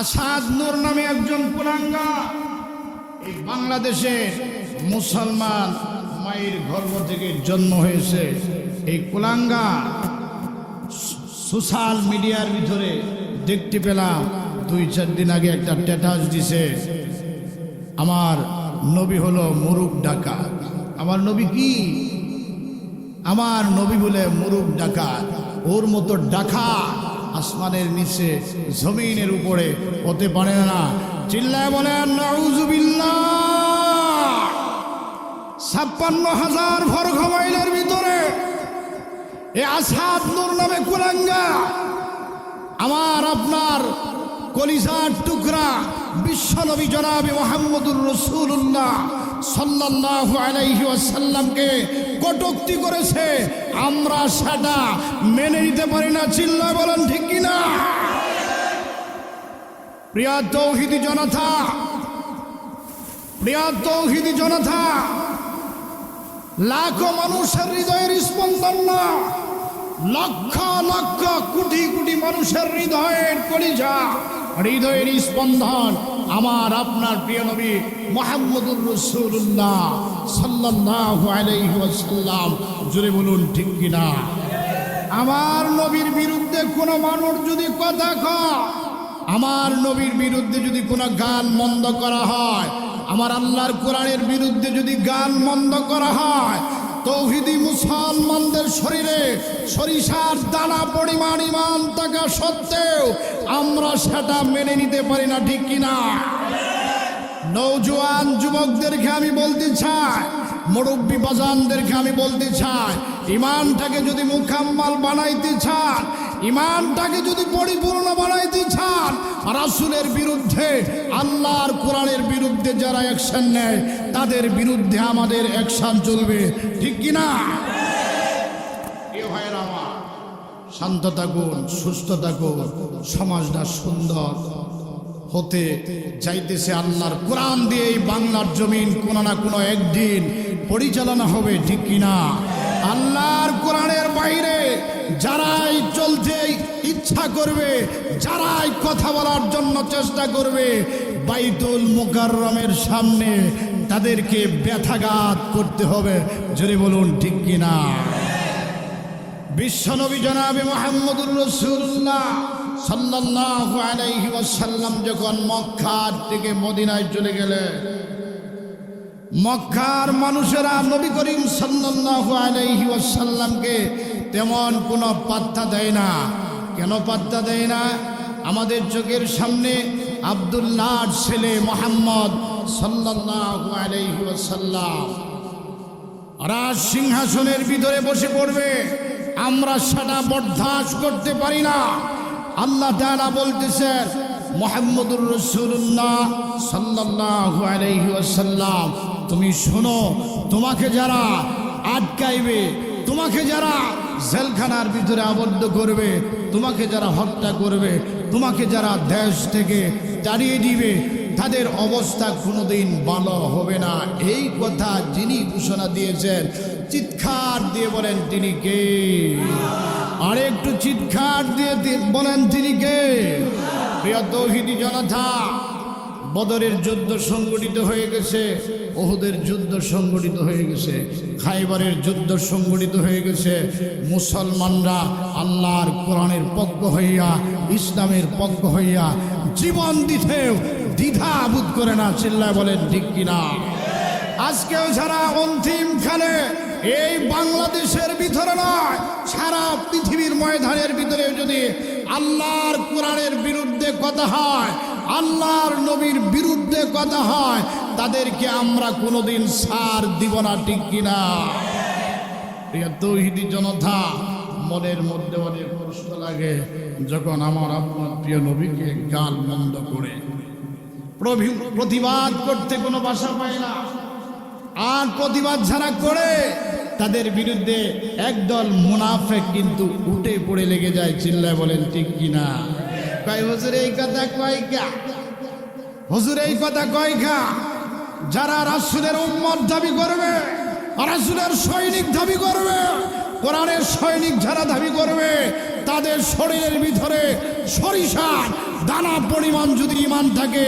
আসাদ নূর নামে একজন কুলাঙ্গা এই বাংলাদেশে মুসলমান মায়ের গর্ভ থেকে জন্ম হয়েছে। এই কুলাঙ্গা সোশ্যাল মিডিয়ার ভিতরে দেখতে পেলাম, দুই চার দিন আগে একটা স্ট্যাটাস দিছে। আমার নবী হলো মুরুখ ডাকা আমার নবী কি? আমার নবী বলে মুরুখ ডাকা ওর মতো ডাকা আসমানের নিচে, জমিনের উপরে হতে পারে না। চিল্লায় বলেন ছাপ্পান্ন হাজার বর্গ মাইলের ভিতরে এ আসাদ নূর নামে কুলাঙ্গা। আমার, আপনার কলিজার টুকরা বিশ্বনবী জনাবে মোহাম্মদুর রসুল্লাহ সাল্লাল্লাহু আলাইহি ওয়াসাল্লামকে কটুক্তি করেছে, আমরা সেটা মেনে নিতে পারি না, চিল্লা বলেন ঠিক কিনা? প্রিয়া তৌহিদি জনতা, প্রিয়া তৌহিদি জনতা, লাখো মানুষের হৃদয়ের স্পন্দন না, লক্ষ লক্ষ কোটি কোটি মানুষের হৃদয়ের কলিজা, হৃদয়ের স্পন্দন। আমার আপনার প্রিয় নবী মোহাম্মদুর রসুল্লাহ সাল্লাল্লাহু আলাইহি ওয়াসাল্লাম। জুড়ে বলুন ঠিক কিনা? আমার নবীর বিরুদ্ধে কোনো মানুষ যদি কথা কয় আমার নবীর বিরুদ্ধে যদি কোনো গান মন্দ করা হয় আমার আল্লাহর কোরআনের বিরুদ্ধে যদি গান মন্দ করা হয় তৌহিদি মুসলমানদের শরীরে সরিষার দানা পরিমাণ ইমান থাকা সত্ত্বেও আমরা সেটা মেনে নিতে পারি না, ঠিক কিনা নৌজোয়ান যুবকদেরকে আমি বলতে চাই, মুরব্বী বাজানদেরকে আমি বলতে চাই, ইমানটাকে যদি মুখাম্মাল বানাইতে চান ইমানটাকে যদি পরিপূর্ণ বানাইতে চান, রাসুলের বিরুদ্ধে, আল্লাহর কোরআনের বিরুদ্ধে যারা অ্যাকশন নেয়, তাদের বিরুদ্ধে আমাদের অ্যাকশন চলবে। ঠিক কিনা শান্ত থাকুন, সুস্থ থাকুন, সমাজটা সুন্দর হতে যাইতেছে আল্লাহর কোরআন দিয়ে বাংলার জমিন কোনো না কোনো একদিন পরিচালনা হবে, ঠিক কিনা বাইরে যারাই চলতে ইচ্ছা করবে, যারাই কথা বলার জন্য চেষ্টা করবে, বাইতুল মুকাররমের সামনে তাদেরকে ব্যথাঘাত করতে হবে। যদি বলুন, ঠিক কিনা? বিশ্বনবী জনাবে মোহাম্মদুর রসুল্লাহ সাল্লাল্লাহু আলাইহি ওয়াসাল্লাম যখন মক্কার থেকে মদিনায় চলে গেলে, মক্কার মানুষেরা নবী করিম সাল্লাল্লাহু আলাইহি ওয়াসাল্লামকে তেমন কোনো পাত্তা দেয় না। কেন পাত্তা দেয় না? আমাদের চোখের সামনে আব্দুল্লাহর ছেলে মোহাম্মদ ওয়াসাল্লাম। রাজ সিংহাসনের ভিতরে বসে পড়বে। আমরা সেটা বরদাস্ত করতে পারি না। আল্লাহ তাআলা বলতেছেন, মোহাম্মদুর রসুল্লাহ সাল্লাল্লাহু আলাইহি ওয়াসাল্লাম, তুমি শোনো, তোমাকে যারা আটকাইবে, তোমাকে যারা জেলখানার ভিতরে আবদ্ধ করবে, তোমাকে যারা হত্যা করবে, তোমাকে যারা দেশ থেকে তাড়িয়ে দিবে, তাদের অবস্থা কোনোদিন ভালো হবে না। এই কথা যিনি ঘোষণা দিয়েছেন, চিৎকার দিয়ে বলেন তিনি কে? আর একটু চিৎকার দিয়ে বলেন তিনি কে? প্রিয় তৌহিদি জনতা বদরের যুদ্ধ সংগঠিত হয়ে গেছে ওহুদের যুদ্ধ সংগঠিত হয়ে গেছে, খাইবারের যুদ্ধ সংগঠিত হয়ে গেছে, মুসলমানরা আল্লাহর কোরআনের পক্ষ হইয়া, ইসলামের পক্ষ হইয়া জীবন দিতেও দ্বিধা বোধ করে না, চিল্লায় বলেন ঠিক কিনা? আজকেও যারা অন্তিম খানে এই বাংলাদেশের ভিতরে নয়, সারা পৃথিবীর ময়দানের ভিতরে যদি আল্লাহর কোরআনের বিরুদ্ধে কথা হয় আল্লাহর নবীর বিরুদ্ধে কথা হয়, তাদেরকে আমরা কোনোদিন সার দিব না, ঠিক কিনা? তৌহিদি জনতা, মনের মধ্যে অনেক কষ্ট লাগে যখন আমার আপনার প্রিয় নবীকে গাল মন্দ করে। প্রতিবাদ করতে কোনো ভাষা পায় না। আর প্রতিবাদ যারা করে, তাদের বিরুদ্ধে একদল মুনাফেক কিন্তু উঠে পড়ে লেগে যায়, চিল্লায় বলেন, ঠিক কিনা? কয়, হুজুর, এই কথা কয় কা? এই কথা কয় যারা রাসুলের উম্মত দাবি করবে, রাসুলের সৈনিক দাবি করবে, কোরআনের সৈনিক যারা দাবি করবে, তাদের শরীরের ভিতরে সরিষার দানা পরিমাণ যদি ইমান থাকে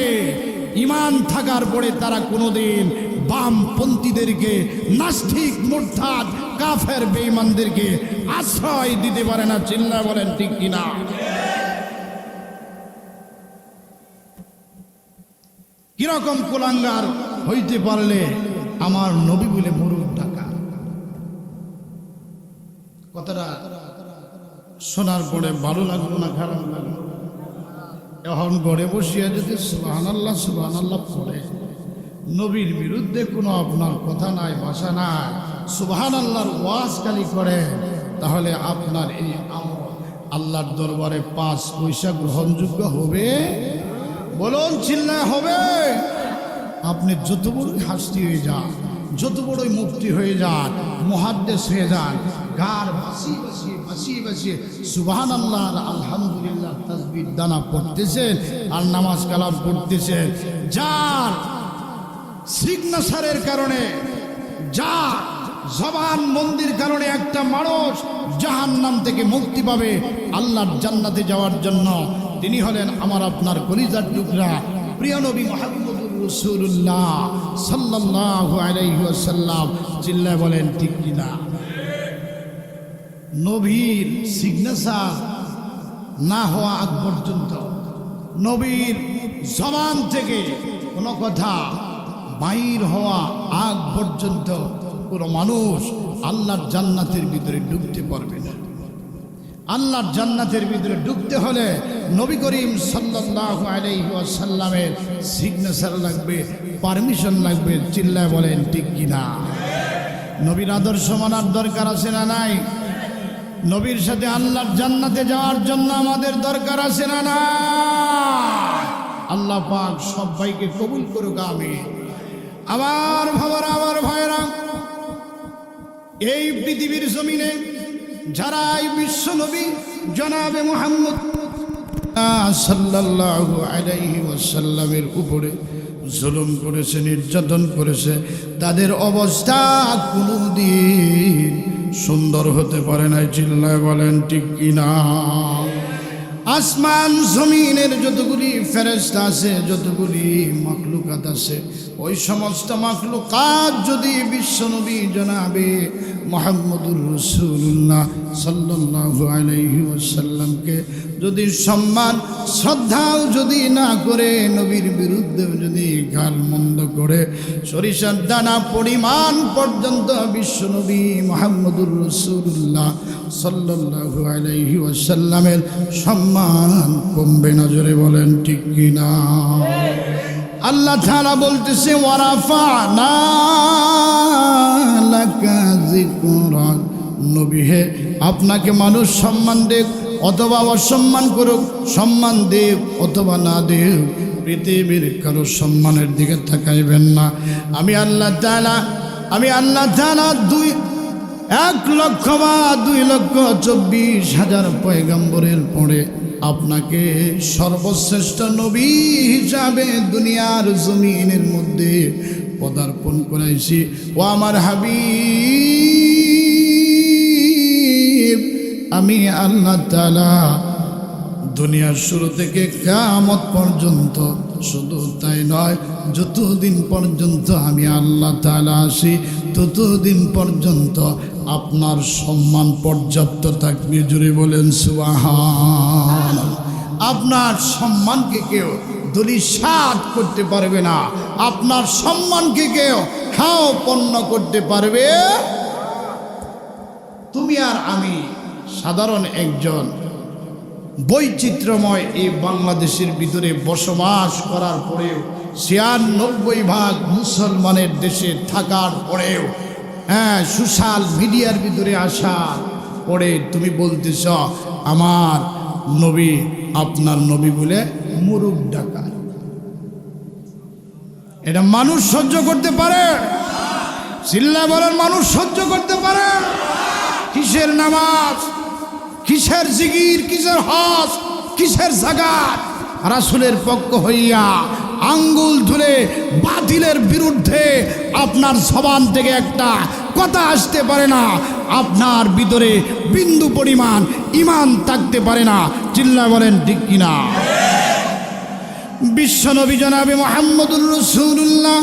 ইমান থাকার পরে তারা কোনোদিন বামপন্থীদেরকে, নাস্তিক মোরথাদ কাফের, বেঈমানদেরকে আশ্রয় দিতে পারে না। চিল্লা বলেন, ঠিক কিনা? কীরকম কুলাঙ্গার হইতে পারলে আমার নবী বলে মরুক ডাকা? কথাটা শোনার পরে ভালো লাগল না, খারাপ লাগল। এখন ঘরে বসিয়া যদি সুবাহান আল্লাহ সুবাহান আল্লাহ পড়ে, নবীর বিরুদ্ধে কোনো আপনার কথা নাই, ভাষা নাই সুবাহান আল্লাহর ওয়াজ খালি করে, তাহলে আপনার এই আমল আল্লাহর দরবারে পাঁচ পয়সা গ্রহণযোগ্য হবে? বলুন, চিল্লায় হবে। আপনি যত বড়ই হাসতি হয়ে যান, যত বড়ই মুক্তি হয়ে যান মহাদ্দেশ হয়ে যান, গার বাসিয়ে বাসিয়ে বাসিয়ে বাসিয়ে সুবাহান আল্লাহ আলহামদুলিল্লাহ তাসবির দানা পড়তেছেন আর নামাজ কালাম পড়তেছেন। যার সিগনেচারের কারণে যা জবান মন্দির কারণে একটা মানুষ জাহান নাম থেকে মুক্তি পাবে, আল্লাহর জান্নাতে যাওয়ার জন্য তিনি হলেন আমার আপনার কলিজার টুকরা। প্রিয় নবী সাল্লাহ আলাইসাল্লাম বলেন, ঠিক কিনা নবীর সিগনেচার না হওয়া আগ পর্যন্ত, নবীর জবান থেকে কোনো কথা বাইর হওয়া আগ পর্যন্ত কোনো মানুষ আল্লাহর জান্নাতের ভিতরে ঢুকতে পারবে না। আল্লাহর জান্নাতের ভিতরে ঢুকতে হলে নবী করিম ওয়াসাল্লামের সিগনেচার লাগবে পারমিশন লাগবে, চিল্লায় বলেন, ঠিক কিনা? নবীর আদর্শ মানার দরকার আছে না নাই? নবীর সাথে আল্লাহর জান্নাতে যাওয়ার জন্য আমাদের দরকার আছে না না আল্লাহ পাক সবাইকে কবুল করুক আমি আমার ভাবার, আমার ভাইরা এই পৃথিবীর জমিনে যারা এই বিশ্ব নবী জনাবে মোহাম্মদ আলাইহি ওয়াসাল্লামের উপরে জুলুম করেছে, নির্যাতন করেছে, তাদের অবস্থা কোনোদিন সুন্দর হতে পারে না চিল্লায় বলেন, ঠিক কিনা? আসমান, জমিনের যতগুলি ফেরেস্তা আছে, যতগুলি মকলুকাত আছে ওই সমস্ত মাকলুকাত যদি বিশ্বনবী জনাবে মোহাম্মদুর রসুল্লাহ সাল্লাল্লাহু আলাইহি যদি সম্মান, শ্রদ্ধাও যদি না করে, নবীর বিরুদ্ধে যদি গাল মন্দ করে, সরিষার দানা পরিমাণ পর্যন্ত বিশ্বনবী মোহাম্মদুর রসুল্লাহ সাল্লাল্লাহু আলাইহি ওয়াসাল্লামের সম্মান কমবে নজরে বলেন ঠিক কিনা? আল্লাহ তাআলা বলতেছে, ওয়ারাফা না আপনাকে মানুষ সম্মান দেখ অথবা অসম্মান করুক, সম্মান দেব অথবা না দেব পৃথিবীর কারও সম্মানের দিকে তাকাইবেন না। আমি আল্লাহ তাআলা, আমি আল্লাহ তাআলা দুই, এক লক্ষ বা দুই লক্ষ চব্বিশ হাজার পয়গম্বরের পরে আপনাকে সর্বশ্রেষ্ঠ নবী হিসাবে দুনিয়ার জমিনের মধ্যে পদার্পণ করাইছি। ও আমার হাবি আমি আল্লাহ তালা দুনিয়ার শুরু থেকে কামত পর্যন্ত শুধু তাই নয়, যতদিন পর্যন্ত আমি আল্লাহ তালা আসি ততদিন পর্যন্ত আপনার সম্মান পর্যাপ্ত থাকবে। জুড়ে বলেন সুবাহান আপনার সম্মানকে কেউ দলিসাত করতে পারবে না। আপনার সম্মানকে কেউ হাও পণ্য করতে পারবে। তুমি আর আমি সাধারণ একজন বৈচিত্র্যময় এই বাংলাদেশের ভিতরে বসবাস করার পরেও ছিয়ানব্বই ভাগ মুসলমানের দেশে থাকার পরেও হ্যাঁ সোশ্যাল মিডিয়ার ভিতরে আসা পরে তুমি বলতেছ, আমার নবী আপনার নবী বলে মুরুখ ডাকা এটা মানুষ সহ্য করতে পারে। চিল্লা বলেন, মানুষ সহ্য করতে পারে। কিসের নামাজ? কিসের জিগির, কিসের হস কিসের জাগাত রাসুলের পক্ষ হইয়া আঙ্গুল ধরে বাতিলের বিরুদ্ধে আপনার সবান থেকে একটা কথা আসতে পারে না। আপনার ভিতরে বিন্দু পরিমাণ ইমান থাকতে পারে না। চিল্লা বলেন, ঠিক কিনা? বিশ্বনবী জনাবে মোহাম্মদুর রসুল্লাহ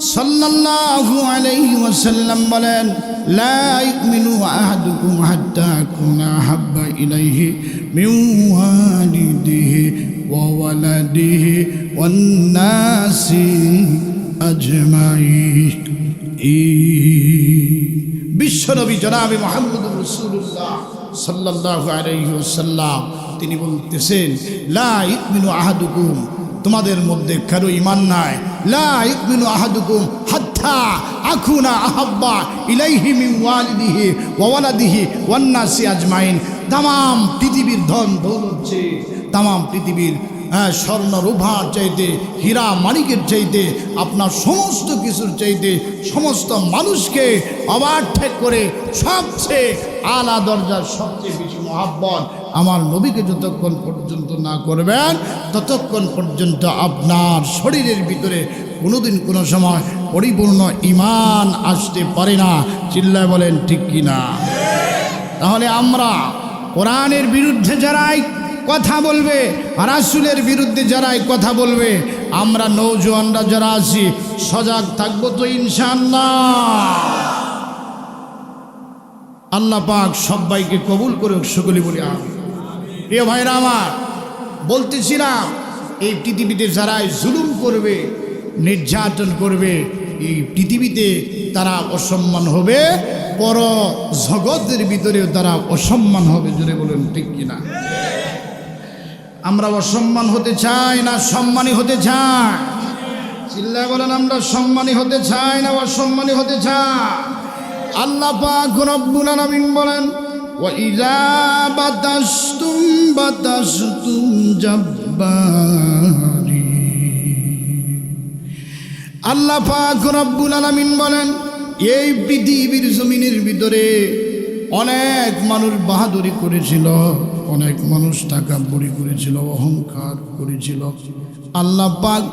সাল্লাল্লাহু আলাইহি ওয়াসাল্লাম বলেন, লা ইউমিনু আহাদুকুম হাত্তা আকুনা হাব্বা ইলাইহি মিন ওয়ালিদিহি ওয়া ওয়ালাদিহি ওয়ান নাসি আজমাইন. বিশ্বনবী জনাবে মোহাম্মদুর রসুল্লাহ সাল্লাল্লাহু আলাইহি ওয়াসাল্লাম, তিনি বলতেছেন, লা ইউমিনু আহাদুকুম তোমাদের মধ্যে কারও ইমান নাই। লা ইউমিনু আহাদুকুম হাত্তা আকুনা আহাব্বা ইলাইহি মিন ওয়ালিদিহি ওয়া ওয়ালাদিহি ওয়ান নাসি আজমাইন। তাম পৃথিবীর ধন চেয়ে তাম পৃথিবীর হ্যাঁ স্বর্ণ রূপার চাইতে, হীরা মানিকের চাইতে, আপনার সমস্ত কিছুর চাইতে সমস্ত মানুষকে অবাঠেক করে সবচেয়ে আলা দরজার সবচেয়ে বেশি মহাব্বত আমার নবীকে যতক্ষণ পর্যন্ত না করবেন, ততক্ষণ পর্যন্ত আপনার শরীরের ভিতরে কোনোদিন কোনো সময় পরিপূর্ণ ইমান আসতে পারে না। চিল্লায় বলেন, ঠিক কিনা তাহলে আমরা কোরআনের বিরুদ্ধে যারাই কথা বলবে, রাসুলের বিরুদ্ধে যারাই কথা বলবে, আমরা নৌজওয়ানরা যারা আছি, সজাগ থাকব তো ইনশাল্লাহ আল্লাহ পাক সবাইকে কবুল করে সকলে বলি আমি প্রিয় ভাইরা আমার, বলতেছিলাম, এই পৃথিবীতে যারাই জুলুম করবে, নির্যাতন করবে, এই পৃথিবীতে তারা অসম্মান হবে, পর জগতের ভিতরেও তারা অসম্মান হবে জুড়ে বলেন ঠিক কিনা? আমরা অসম্মান হতে চাই না, সম্মানী হতে চাই? চিল্লায় বলেন, আমরা সম্মানী হতে চাই না, অসম্মানী হতে চাই? আল্লাহ পাক রব্বুল আলামিন বলেন ইযা বাতাসতুম বাতাসতুম জাব্বারি আল্লাহ পাক রব্বুল আলামিন বলেন, এই পৃথিবীর জমিনের ভিতরে অনেক মানুষ বাহাদুরি করেছিল, অনেক মানুষ টাকা বড়ি করেছিল, অহংকার করেছিল। আল্লাহ পাক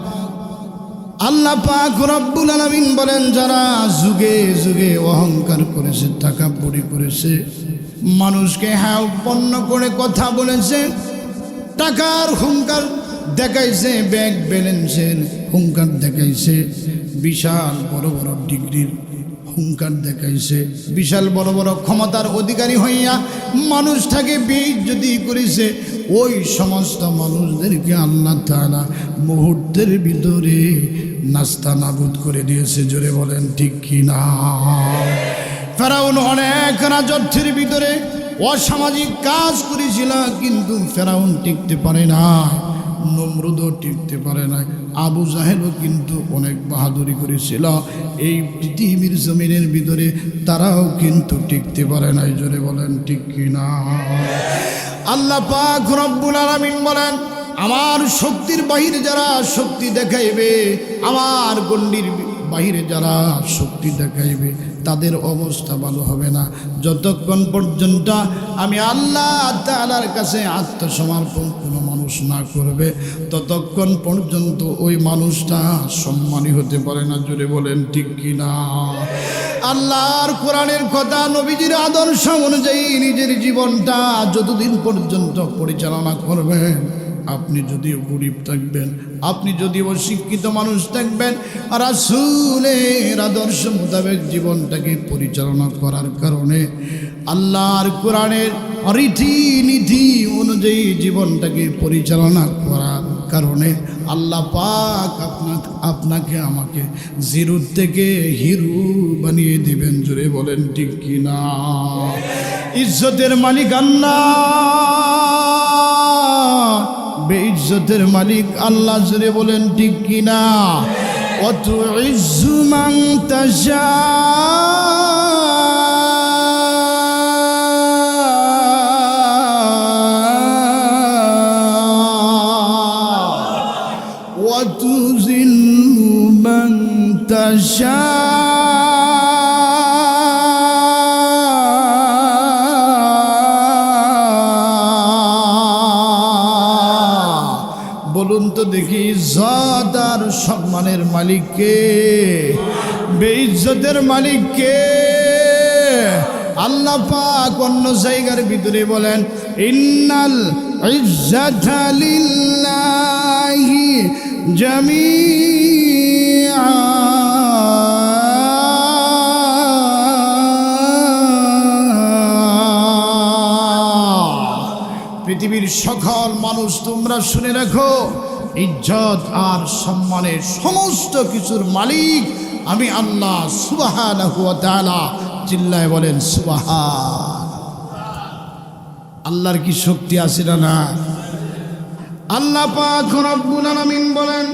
আল্লাহ পাক রব্বুল আলামিন বলেন, যারা যুগে যুগে অহংকার করেছে টাকা বড়ি করেছে মানুষকে হ্যাঁ উৎপন্ন করে কথা বলেছে, টাকার হুঙ্কার দেখাইছে ব্যাংক ব্যালেন্সের হুঙ্কার দেখাইছে, বিশাল বড় বড় ডিগ্রির হুঙ্কার দেখাইছে, বিশাল বড় বড় ক্ষমতার অধিকারী হইয়া মানুষটাকে যদি করেছে, ওই সমস্ত মানুষদেরকে আল্লাহ তাআলা মুহূর্তের ভিতরে নাস্তা নাবুদ করে দিয়েছে, জোরে বলেন ঠিক কিনা? ফেরাউন অনেক রাজত্বের ভিতরে অসামাজিক কাজ করেছিল, কিন্তু ফেরাউন টিকতে পারে না, নমরুদও টিকতে পারে না, আবু জাহেলও কিন্তু অনেক বাহাদুরি করেছিল। এই পৃথিবীর জমিনের ভিতরে তারাও কিন্তু টিকতে পারে না জোরে বলেন, ঠিক কিনা আল্লাহ পাক রব্বুল আলামিন বলেন, আমার শক্তির বাহিরে যারা শক্তি দেখাইবে, আমার গণ্ডির বাহিরে যারা শক্তি দেখাইবে তাদের অবস্থা ভালো হবে না। যতক্ষণ পর্যন্ত আমি আল্লাহ তালার কাছে আত্মসমর্পণ কোনো মানুষ না করবে, ততক্ষণ পর্যন্ত ওই মানুষটা সম্মানী হতে পারে না। জুড়ে বলেন, ঠিক কিনা আল্লাহর কোরআনের কথা নবীজির আদর্শ অনুযায়ী নিজের জীবনটা যতদিন পর্যন্ত পরিচালনা করবেন আপনি যদিও গরিব থাকবেন, আপনি যদি অশিক্ষিত মানুষ থাকবেন রাসুলের আদর্শ মোতাবেক জীবনটাকে পরিচালনা করার কারণে আল্লাহর কোরআনের রীতিনীতি অনুযায়ী জীবনটাকে পরিচালনা করার কারণে আল্লাহ পাক আপনার আপনাকে আমাকে জিরুর থেকে হিরু বানিয়ে দিবেন জুড়ে বলেন ঠিক কিনা? ইজ্জতের মালিক আল্লাহ। বেইজ্জতের মালিক আল্লাহ জুড়ে বলেন ঠিক কিনা? অত ইজ্জুমান তাজা। মালিককে, বেইজ্জতের মালিককে। আল্লাহ পাক অন্য জায়গার ভিতরে বলেন, ইন্নাল ইজ্জাতা লিল্লাহি জামিআ। পৃথিবীর সকল মানুষ, তোমরা শুনে রাখো ইজ্জত আর সম্মানের সমস্ত কিছুর মালিক আমি আল্লাহ সুবাহানাহু ওয়া তাআলা চিল্লায় বলেন সুবাহান আল্লাহর কি শক্তি আছে না না আল্লাহ পাক রব্বুল আলামিন বলেন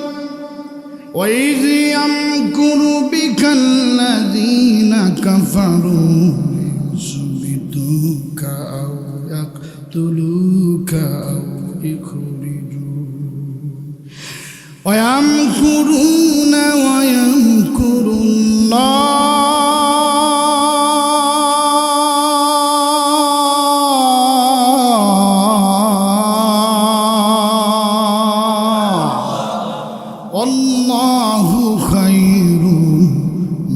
وإذ يمكر بك الذين كفروا ليثبتوك أو يقتلوك أو ويمكرون ويمكر الله والله خير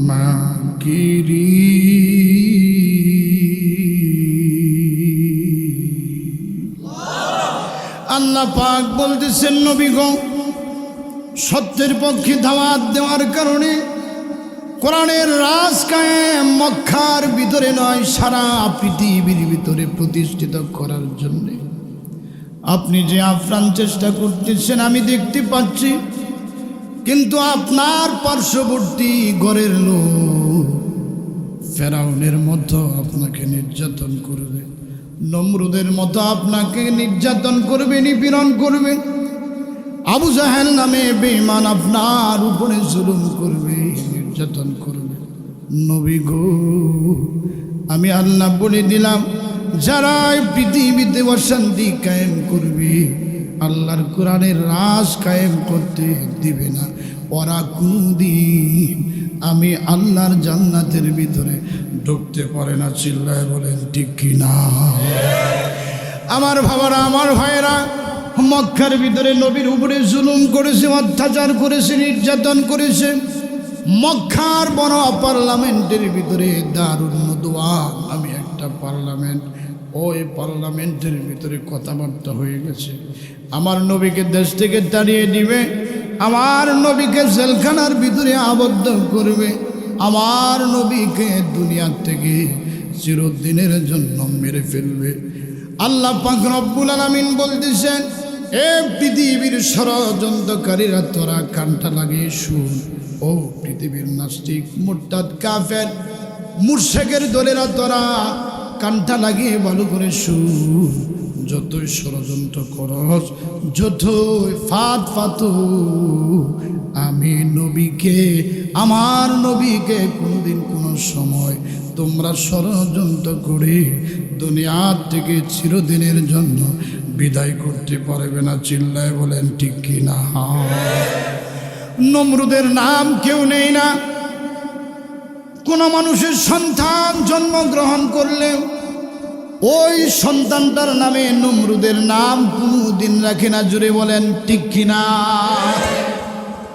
মাকিরিন আল্লাহ পাক বলতেছেন নবী গো সত্যের পক্ষে দাওয়াত দেওয়ার কারণে কোরআনের রাজ কায়েম মক্কার ভিতরে নয়, সারা পৃথিবীর ভিতরে প্রতিষ্ঠিত করার জন্যে। আপনি যে আপ্রাণ চেষ্টা করতেছেন, আমি দেখতে পাচ্ছি, কিন্তু আপনার পার্শ্ববর্তী ঘরের লোক ফেরাউনের মতো আপনাকে নির্যাতন করবে, নমরুদের মতো আপনাকে নির্যাতন করবে, নিপীড়ন করবে। আবু জাহেল নামে বেমান আপনার উপরে জুলুম করবে, নির্যাতন করবে। নবী গো, আমি আল্লাহ বলে দিলাম যারা পৃথিবীতে অশান্তি কায়েম করবে, আল্লাহর কোরআনের রাজ কায়েম করতে দিবে না। ওরা কোনদিন আমি আল্লাহর জান্নাতের ভিতরে ঢুকতে পারে না, চিল্লায় বলেন, ঠিক কি না? আমার বাবারা, আমার ভাইয়েরা মক্কার ভিতরে নবীর উপরে জুলুম করেছে, অত্যাচার করেছে, নির্যাতন করেছে। মক্কার বড় পার্লামেন্টের ভিতরে দারুণ দোয়া আমি একটা পার্লামেন্ট ওই পার্লামেন্টের ভিতরে কথাবার্তা হয়ে গেছে। আমার নবীকে দেশ থেকে তাড়িয়ে দিবে, আমার নবীকে জেলখানার ভিতরে আবদ্ধ করবে, আমার নবীকে দুনিয়ার থেকে চিরদিনের জন্য মেরে ফেলবে। আল্লাহ পাক রব্বুল আলামিন বলতেছেন এ পৃথিবীর ষড়যন্ত্রকারীরা, তোরা কানটা লাগিয়ে শুন। ও পৃথিবীর নাস্তিক, মুরতাদ, কাফের, মুর্শেকের দলেরা, তোরা কানটা লাগিয়ে ভালো করে শুন। যতই ষড়যন্ত্র করস, যতই ফাত ফাতু, আমি নবীকে, আমার নবীকে কোনোদিন কোনো সময় তোমরা ষড়যন্ত্র করে দুনিয়ার থেকে চিরদিনের জন্য বিদায় করতে পারবে না, চিল্লায় বলেন, ঠিক কি না? নমরুদের নাম কেউ নেই না। কোনো মানুষের সন্তান জন্মগ্রহণ করলে ওই সন্তানটার নামে নমরুদের নাম কোনো দিন রাখে না জুড়ে বলেন, ঠিক কিনা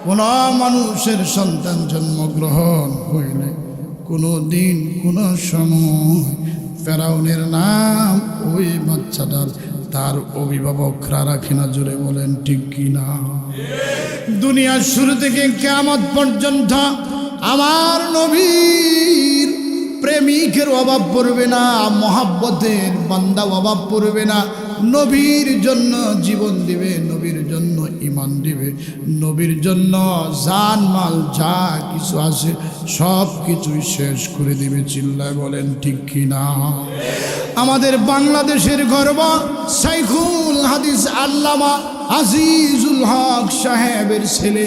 কোন মানুষের সন্তান জন্মগ্রহণ হইলে কোনো দিন কোনো সময় ফেরাউনের নাম ওই বাচ্চাটার, তার অভিভাবকরা রাখে না জুড়ে বলেন, ঠিক কিনা দুনিয়ার শুরু থেকে কেমন পর্যন্ত আমার নবীর প্রেমিকের অভাব পড়বে না, মহাব্বতের বান্দা অভাব পড়বে না। নবীর জন্য জীবন দিবে, নবীর জন্য ইমান দিবে, নবীর জন্য জান, মাল যা কিছু আছে সব কিছুই শেষ করে দিবে, চিল্লায় বলেন ঠিক কিনা আমাদের বাংলাদেশের গর্ব সাইখুল হাদিস আল্লামা আজিজুল হক সাহেবের ছেলে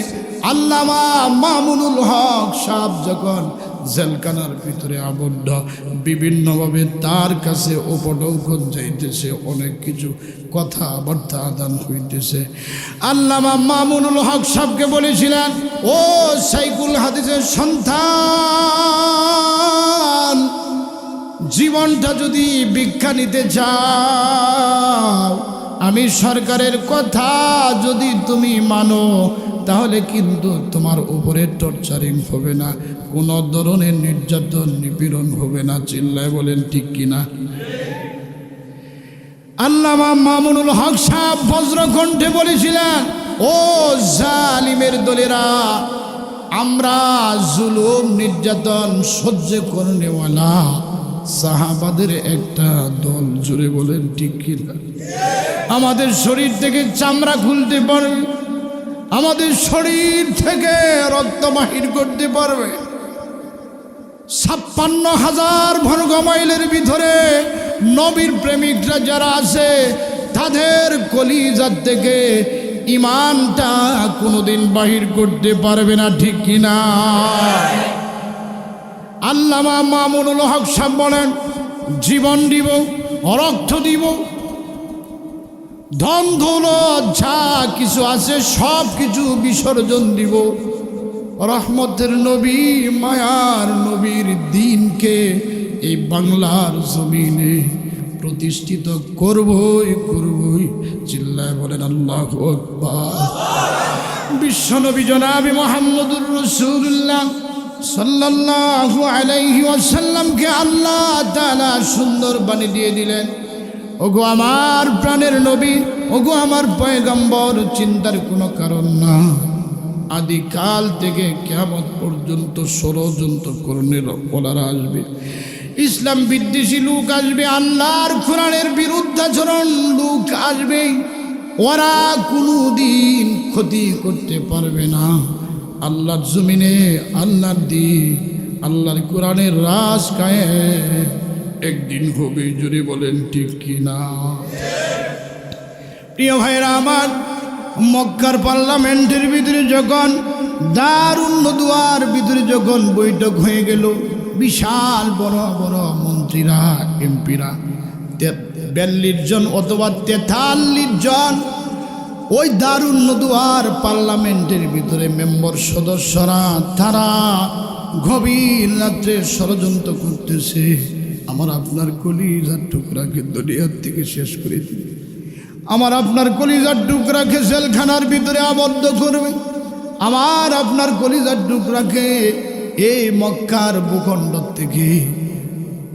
আল্লামা মামুনুল হক সাহেব যখন জেলখানার ভিতরে আবদ্ধ। বিভিন্নভাবে তার কাছে উপটৌকন যাইতেছে, অনেক কিছু কথাবার্তা আদান হইতেছে। আল্লামা মামুনুল হক সাহেবকে বলেছিলেন, ও সাইকুল হাদিসের সন্তান, জীবনটা যদি ভিক্ষা নিতে চাও আমি সরকারের কথা যদি তুমি মানো, তাহলে কিন্তু তোমার উপরে টর্চারিং হবে না, কোনো ধরনের নির্যাতন, নিপীড়ন হবে না, চিল্লায় বলেন ঠিক কিনা। আল্লামা মামুনুল হক সাহেব বজ্রকণ্ঠে বলেছিলেন, ও জালিমের দলেরা, আমরা জুলুম, নির্যাতন সহ্য করে নেওয়ালা সাহাবাদের একটা দল জুড়ে বলেন ঠিক কিনা? আমাদের শরীর থেকে চামড়া খুলতে পারবে। আমাদের শরীর থেকে রক্ত বাহির করতে পারবে। ছাপ্পান্ন হাজার বর্গ মাইলের ভিতরে নবীর প্রেমিকরা যারা আছে, তাদের কলিজার থেকে ইমানটা কোনোদিন বাহির করতে পারবে না, ঠিক কিনা আল্লামা মামুনুল হক সাহেব বলেন, জীবন দিব, রক্ত দিব ধন দৌলত যা কিছু আছে, সব কিছু বিসর্জন দিব। রহমতের নবী, মায়ার নবীর দিনকে এই বাংলার জমিনে প্রতিষ্ঠিত করবই করবই। চিল্লায় বলেন আল্লাহ বিশ্বনবী জনাবি মোহাম্মদুর রসুল্লাহ সাল্লাল্লাহু আলাইহি ওয়াসাল্লামকে আল্লাহ তাআলা সুন্দর বাণী দিয়ে দিলেন। ওগো আমার প্রাণের নবী, ওগো আমার পয়গম্বর, চিন্তার কোনো কারণ না। আদিকাল থেকে কেমন পর্যন্ত ষড়যন্ত্র করণের ওনারা আসবে। ইসলাম বিদ্বেষী লোক আসবে, আল্লাহর কোরআনের বিরুদ্ধাচরণ লোক আসবে। ওরা কোনো দিন ক্ষতি করতে পারবে না। আল্লাহর জমিনে, আল্লাহর দিন, আল্লাহর কোরআনের রাস কায়ে একদিন হবে জুড়ে বলেন ঠিক কিনা। প্রিয় ভাইরা আমার মক্কার পার্লামেন্টের ভিতরে যখন দারুণ দুয়ার ভিতরে যখন বৈঠক হয়ে গেল, বিশাল বড় বড় মন্ত্রীরা, এমপিরা বিয়াল্লিশ জন অথবা তেতাল্লিশ জন ওই দারুণ দুয়ার পার্লামেন্টের ভিতরে মেম্বার সদস্যরা, তারা গভীর রাত্রে ষড়যন্ত্র করতেছে। আমার আপনার কলিজার টুকরাকে দুনিয়ার থেকে শেষ করে দিবে আমার আপনার কলিজার টুকরাকে জেলখানার ভিতরে আবদ্ধ করবে। আমার আপনার কলিজার টুকরাকে এই মক্কার ভূখণ্ড থেকে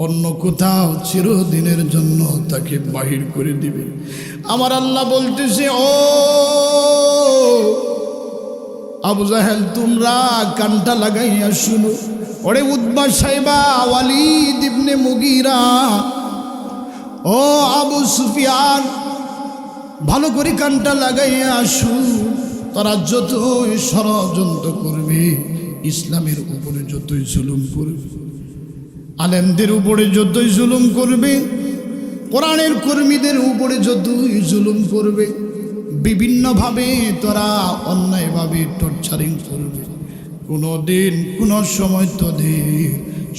অন্য কোথাও চিরদিনের জন্য তাকে বাহির করে দিবে। আমার আল্লাহ বলতেছে, ও আবু জাহেল, তোমরা কানটা লাগাইয়া শুনো। ওরে উদ্বা সাহেবা, ওয়ালিদ ইবনে মুগিরা, ও আবু সুফিয়ান, ভালো করে কানটা লাগাইয়া আসু, তারা যতই ষড়যন্ত্র করবে, ইসলামের উপরে যতই জুলুম করবে, আলেমদের উপরে যতই জুলুম করবে, কোরআনের কর্মীদের উপরে যতই জুলুম করবে, বিভিন্নভাবে তোরা অন্যায়ভাবে টর্চারিং করবে। কোনো দিন কোনো সময় তোদের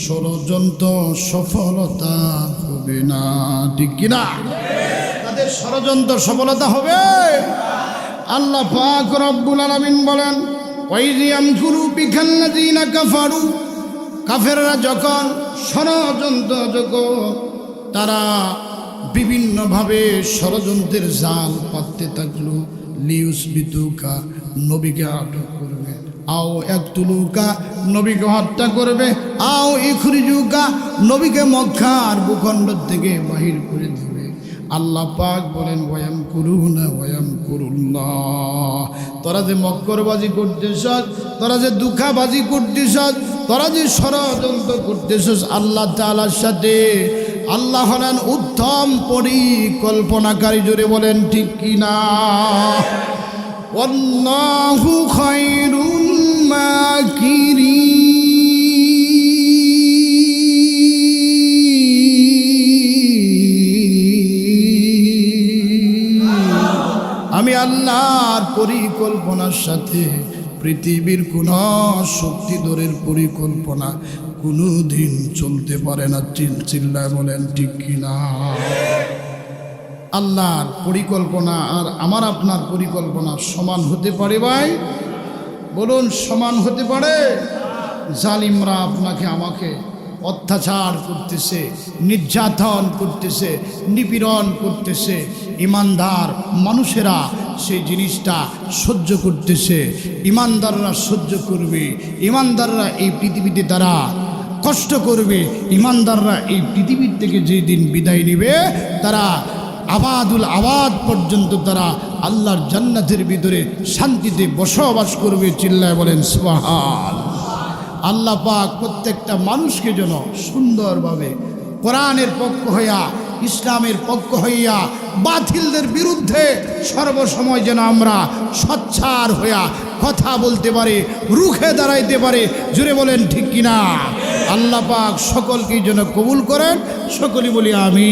ষড়যন্ত্র সফলতা হবে না, ঠিক কিনা? তাদের ষড়যন্ত্র সফলতা হবে। আল্লাহ পাক রব্বুল আলামিন বলেন ওয়াইজিয়াম কুরু বিখাল্লাযিনা কাফারু। কাফেররা যখন ষড়যন্ত্র যখন তারা বিভিন্নভাবে ষড়যন্ত্রের জাল পাততে থাকল। লিউস বিতুকা নবীকে আটক করবে। আও এক তুলুকা নবীকে হত্যা করবে, আও ইখরিজুকা নবীকে মক্কার ভূখণ্ড থেকে বাহির করে দেবে। আল্লাহ পাক বলেন ওয়াম করুনা ওয়াম করুল্লাহ তোরা যে মক্করবাজি করতেছ তোরা যে দুঃখাবাজি করতেছ তোরা যে ষড়যন্ত্র করতেছ আল্লাহ তালার সাথে, আল্লাহ হলেন উত্তম পরিকল্পনাকারী। জুড়ে বলেন, ঠিক কিনা খৈরুল মাকিরিন আমি আল্লাহর পরিকল্পনার সাথে পৃথিবীর কোন শক্তিধরের পরিকল্পনা কোনো দিন চলতে পারে না। চিল চিল্লায় বলেন, ঠিক কিনা? আল্লাহর পরিকল্পনা আর আমার আপনার পরিকল্পনা সমান হতে পারে ভাই? বলুন, সমান হতে পারে? জালিমরা আপনাকে, আমাকে অত্যাচার করতেছে, নির্যাতন করতেছে, নিপীড়ন করতেছে, ইমানদার মানুষেরা সেই জিনিসটা সহ্য করতেছে, ইমানদাররা সহ্য করবে, ইমানদাররা এই পৃথিবীতে তারা কষ্ট করবে, ইমানদাররা এই পৃথিবীর থেকে যেই দিন বিদায় নিবে, তারা আবাদুল আবাদ পর্যন্ত তারা আল্লাহর জান্নাতের ভিতরে শান্তিতে বসবাস করবে, চিল্লায় বলেন সোহান আল্লাহ পাক প্রত্যেকটা মানুষকে যেন সুন্দরভাবে কোরআনের পক্ষ হইয়া, ইসলামের পক্ষ হইয়া, বাতিলদের বিরুদ্ধে সর্বসময় যেন আমরা সচ্ছার হইয়া কথা বলতে পারি, রুখে দাঁড়াইতে পারে জুড়ে বলেন, ঠিক কিনা আল্লাহ পাক সকলকেই যেন কবুল করেন, সকলেই বলি আমি